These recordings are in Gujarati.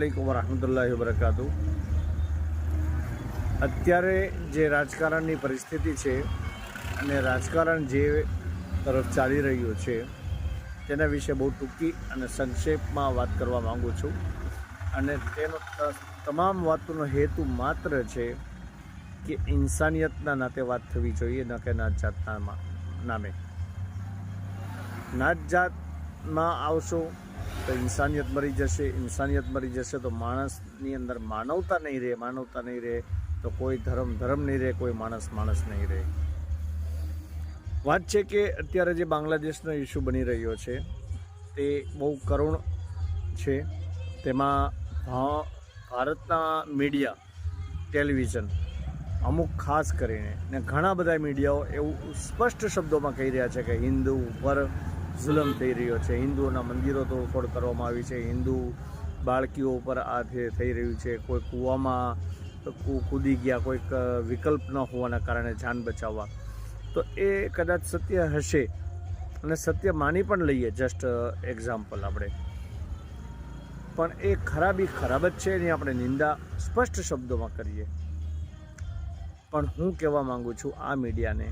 વાલેકુમ વરહમતુલ્લાહિ વબરકાતુ અત્યારે જે રાજકારણની પરિસ્થિતિ છે અને રાજકારણ જે તરફ ચાલી રહ્યું છે, તેના વિશે બહુ ટૂંકી અને સંક્ષેપમાં વાત કરવા માગું છું. અને તેનો તમામ વાતોનો હેતુ માત્ર છે કે ઇન્સાનિયતના નાતે વાત થવી જોઈએ, ન કે નાત જાતના નામે. નાત જાતમાં આવશો તો ઇન્સાનિયત મરી જશે, ઇન્સાનિયત મરી જશે તો માણસની અંદર માનવતા નહીં રહે, માનવતા નહીં રહે તો કોઈ ધર્મ ધર્મ નહીં રહે, કોઈ માણસ માણસ નહીં રહે. વાત છે કે અત્યારે જે બાંગ્લાદેશનો ઇસ્યુ બની રહ્યો છે, તે બહુ કરુણ છે. તેમાં ભારતના મીડિયા, ટેલિવિઝન, અમુક ખાસ કરીને, ને ઘણા બધા મીડિયાઓ એવું સ્પષ્ટ શબ્દોમાં કહી રહ્યા છે કે હિન્દુ ઉપર જુલમ થઈ રહ્યો છે. હિન્દુઓના મંદિરો તોડફોડ કરવામાં આવી છે. હિન્દુ બાળકીઓ ઉપર આ થઈ રહ્યું છે, કોઈ કૂવામાં કૂદી ગયા, કોઈક વિકલ્પ ન હોવાના કારણે જાન બચાવવા. તો એ કદાચ સત્ય હશે અને સત્ય માની પણ લઈએ જસ્ટ એક્ઝામ્પલ આપણે. પણ એ ખરાબી ખરાબ જ છે એની આપણે નિંદા સ્પષ્ટ શબ્દોમાં કરીએ. પણ હું કહેવા માગું છું આ મીડિયાને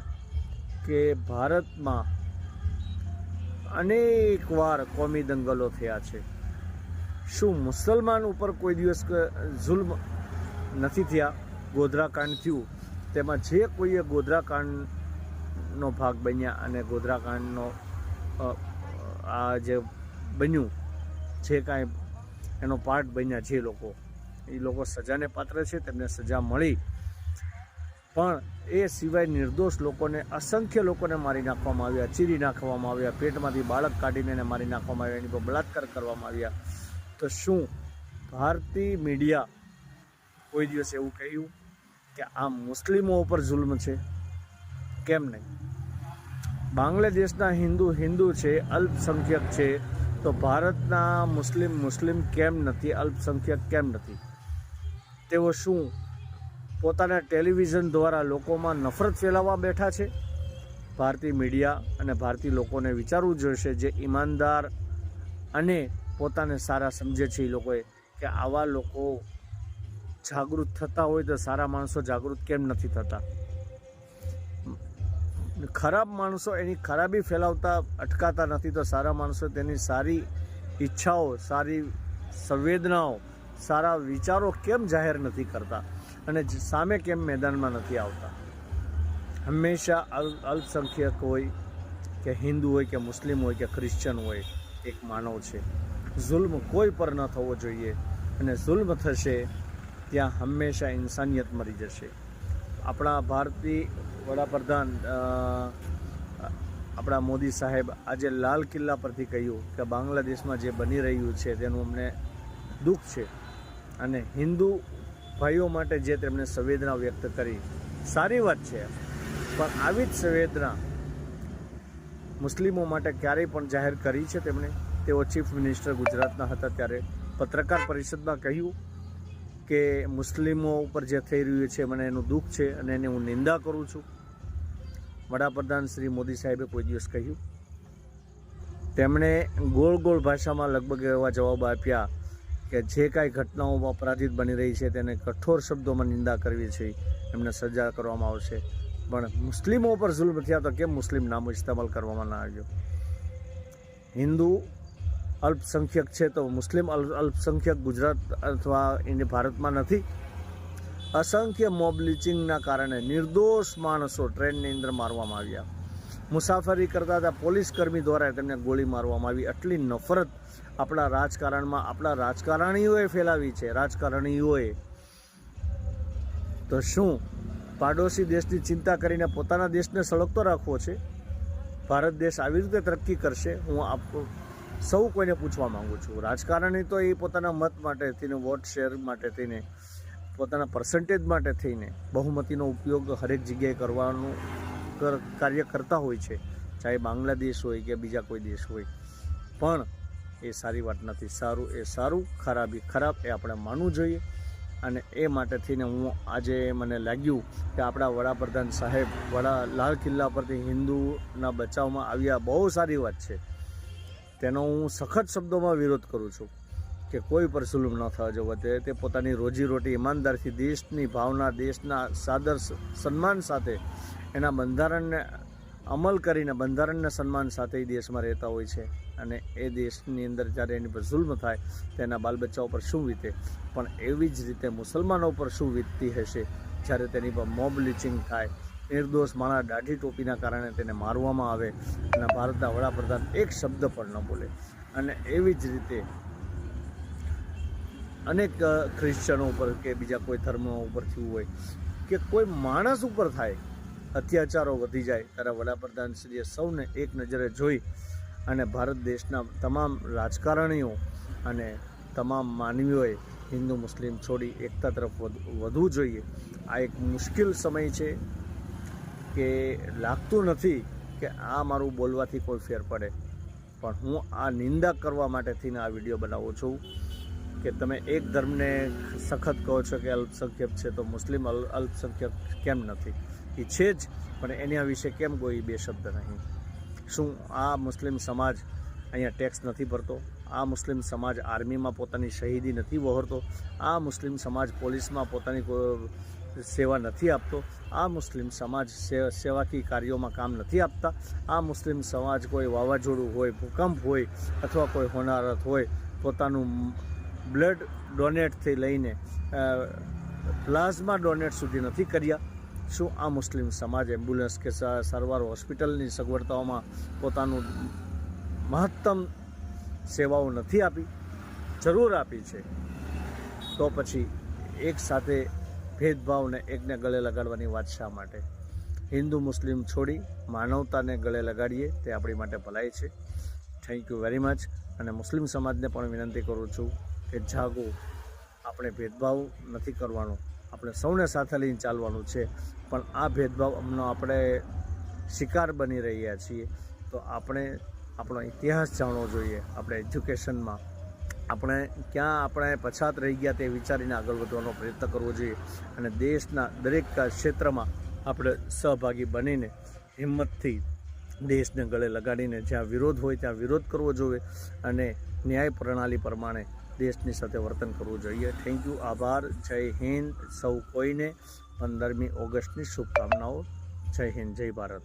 કે ભારતમાં અનેક વાર કોમી દંગલો થયા છે. શું મુસલમાન ઉપર કોઈ દિવસ જુલ્મ નથી થયા? ગોધરાકાંડ થયું. તેમાં જે કોઈએ ગોધરાકાંડનો ભાગ બન્યા અને ગોધરાકાંડનો આ જે બન્યું, જે કાંઈ એનો પાર્ટ બન્યા જે લોકો, એ લોકો સજાને પાત્ર છે, તેમને સજા મળી. પણ એ સિવાય નિર્દોષ લોકોને, અસંખ્ય લોકોને મારી નાખવામાં આવ્યા, ચીરી નાખવામાં આવ્યા, પેટમાંથી બાળક કાઢીને એને મારી નાખવામાં આવ્યા, એની પર બળાત્કાર કરવામાં આવ્યા. તો શું ભારતીય મીડિયા કોઈ દિવસ એવું કહ્યું કે આ મુસ્લિમો ઉપર જુલ્મ છે? કેમ નહીં? બાંગ્લાદેશના હિન્દુ હિન્દુ છે, અલ્પસંખ્યક છે, તો ભારતના મુસ્લિમ મુસ્લિમ કેમ નથી? અલ્પસંખ્યક કેમ નથી? તેઓ શું પોતાના ટેલિવિઝન દ્વારા લોકોમાં નફરત ફેલાવવા બેઠા છે. ભારતીય મીડિયા અને ભારતીય લોકોને વિચારવું જોઈશે જે ઈમાનદાર અને પોતાને સારા સમજે છે એ લોકોએ, કે આવા લોકો જાગૃત થતા હોય તો સારા માણસો જાગૃત કેમ નથી થતા? ખરાબ માણસો એની ખરાબી ફેલાવતા અટકાતા નથી તો સારા માણસો તેની સારી ઈચ્છાઓ, સારી સંવેદનાઓ, સારા વિચારો કેમ જાહેર નથી કરતા? અને સામે કેમ મેદાનમાં નથી આવતા? હંમેશા અલ, અલ્પસંખ્યક હોય કે હિન્દુ હોય કે મુસ્લિમ હોય કે ક્રિશ્ચન હોય, એક માનવ છે. જુલ્મ કોઈ પર ન થવો જોઈએ અને જુલ્મ થશે ત્યાં હંમેશા ઇન્સાનિયત મરી જશે. આપણા ભારતીય વડાપ્રધાન આપણા મોદી સાહેબ આજે લાલ કિલ્લા પરથી કહ્યું કે બાંગ્લાદેશમાં જે બની રહ્યું છે તેનું અમને દુઃખ છે. અને હિન્દુ ભાઈઓ માટે જે તેમણે સંવેદના વ્યક્ત કરી, સારી વાત છે. પણ આવી જ સંવેદના મુસ્લિમો માટે ક્યારેય પણ જાહેર કરી છે તેમણે? તેઓ ચીફ મિનિસ્ટર ગુજરાતના હતા ત્યારે પત્રકાર પરિષદમાં કહ્યું કે મુસ્લિમો ઉપર જે થઈ રહ્યું છે મને એનું દુઃખ છે અને એને હું નિંદા કરું છું. વડાપ્રધાન શ્રી મોદી સાહેબે કોઈ દિવસ કહ્યું, તેમણે ગોળ ગોળ ભાષામાં લગભગ એવા જવાબ આપ્યા કે જે કાંઈ ઘટનાઓ અપરાધિત બની રહી છે તેને કઠોર શબ્દોમાં નિંદા કરવી છે, એમને સજા કરવામાં આવશે. પણ મુસ્લિમો ઉપર જુલ્મ થયા તો કેમ મુસ્લિમ નામ ઇસ્તેમાલ કરવામાં ના આવ્યો? હિન્દુ અલ્પસંખ્યક છે તો મુસ્લિમ અલ્પ અલ્પસંખ્યક ગુજરાત અથવા ઇન્ડિયા ભારતમાં નથી. અસંખ્ય મોબ લિચિંગના કારણે નિર્દોષ માણસો ટ્રેનની અંદર મારવામાં આવ્યા. મુસાફરી કરતા હતા. પોલીસ કર્મી દ્વારા તેમને ગોળી મારવામાં આવી. આટલી નફરત આપણા રાજકારણમાં આપણા રાજકારણીઓએ ફેલાવી છે. રાજકારણીઓએ તો શું પાડોશી દેશની ચિંતા કરીને પોતાના દેશને સળગતો રાખવો છે? ભારત દેશ આવી રીતે તરક્કી કરશે? હું આપ સૌ કોઈને પૂછવા માગું છું. રાજકારણી તો એ પોતાના મત માટે થઈને, વોટ શેર માટે થઈને, પોતાના પર્સન્ટેજ માટે થઈને બહુમતીનો ઉપયોગ હરેક જગ્યાએ કરવાનું કર- કાર્ય કરતા હોય છે. ચાહે બાંગ્લાદેશ હોય કે બીજા કોઈ દેશ હોય. પણ એ સારી વાત નથી. સારું, એ સારું, ખરાબી ખરાબ એ આપણે માનવું જોઈએ. અને એ માટે થઈને હું આજે મને લાગ્યું કે આપણા વડાપ્રધાન સાહેબ વડા લાલ કિલ્લા પરથી હિન્દુના બચાવમાં આવ્યા બહુ સારી વાત છે. તેનો હું સખત શબ્દોમાં વિરોધ કરું છું. કે કોઈ પર સુલુમ ન થવા જવો તે પોતાની રોજીરોટી ઈમાનદારથી દેશની ભાવના, દેશના સાદર સન્માન સાથે એના બંધારણને અમલ કરીને બંધારણના સન્માન સાથે દેશમાં રહેતા હોય છે. અને એ દેશની અંદર જ્યારે એની પર જુલ્મ થાય તેના બાલબચ્ચાઓ પર શું વીતે? પણ એવી જ રીતે મુસલમાનો પર શું વીતતી હશે? જ્યારે તેની પર મોબ લિચિંગ થાય, નિર્દોષ માણસ દાઢી ટોપીના કારણે તેને મારવામાં આવે, અને ભારતના વડાપ્રધાન એક શબ્દ પણ ન બોલે. અને એવી જ રીતે અનેક ખ્રિશ્ચનો ઉપર કે બીજા કોઈ ધર્મ ઉપર થયું હોય કે કોઈ માણસ ઉપર થાય, અત્યાચારો વધી જાય, ત્યારે વડાપ્રધાન શ્રીએ સૌને એક નજરે જોઈ અને ભારત દેશના તમામ રાજકારણીઓ અને તમામ માનવીઓએ હિન્દુ, મુસ્લિમ છોડી એકતા તરફ વધ- વધવું જોઈએ. આ એક મુશ્કેલ સમય છે કે લાગતું નથી કે આ મારું બોલવાથી કોઈ ફેર પડે. પણ હું આ નિંદા કરવા માટેથી આ વીડિયો બનાવું છું. કે તમે એક ધર્મને સખત કહો છો કે અલ્પસંખ્યક છે, તો મુસ્લિમ અલ, અલ્પસંખ્યક કેમ નથી? એ છે જ, પણ એના વિશે કેમ કોઈ બે શબ્દ નહીં? શું આ મુસ્લિમ સમાજ અહીંયા ટેક્સ નથી ભરતો? આ મુસ્લિમ સમાજ આર્મીમાં પોતાની શહીદી નથી વહોરતો? આ મુસ્લિમ સમાજ પોલીસમાં પોતાની સેવા નથી આપતો? આ મુસ્લિમ સમાજ સે- સેવાકીય કાર્યોમાં કામ નથી આપતા? આ મુસ્લિમ સમાજ કોઈ વાવાઝોડું હોય, ભૂકંપ હોય અથવા કોઈ હોનારત હોય, પોતાનું બ્લડ ડોનેટથી લઈને પ્લાઝમા ડોનેટ સુધી નથી કર્યા. શું આ મુસ્લિમ સમાજ એમ્બ્યુલન્સ કે સારવાર હોસ્પિટલની સગવડતાઓમાં પોતાનું મહત્તમ સેવાઓ નથી આપી? જરૂર આપી છે. તો પછી એક સાથે ભેદભાવને એકને ગળે લગાડવાની વાત શા માટે? હિન્દુ મુસ્લિમ છોડી માનવતાને ગળે લગાડીએ તે આપણી માટે ભલાઈ છે. થેન્ક યુ વેરી મચ અને મુસ્લિમ સમાજને પણ વિનંતી કરું છું કે જાગો. આપણે ભેદભાવ નથી કરવાનો. આપણે સૌને સાથે લઈને ચાલવાનું છે. પણ આ ભેદભાવનો આપણે શિકાર બની રહ્યા છીએ. તો આપણે આપણો ઇતિહાસ જાણવો જોઈએ આપણે એજ્યુકેશનમાં. આપણે ક્યાં આપણે પછાત રહી ગયા તે વિચારીને આગળ વધવાનો પ્રયત્ન કરવો જોઈએ. અને દેશના દરેક ક્ષેત્રમાં આપણે સહભાગી બનીને, હિંમતથી દેશને ગળે લગાડીને જ્યાં વિરોધ હોય ત્યાં વિરોધ કરવો જોઈએ. અને ન્યાય પ્રણાલી પ્રમાણે દેશની સાથે વર્તન કરવું જોઈએ. થેન્ક યુ આભાર. જય હિન્દ. સૌ કોઈને પંદરમી ઓગસ્ટની શુભકામનાઓ. જય હિન્દ. જય ભારત.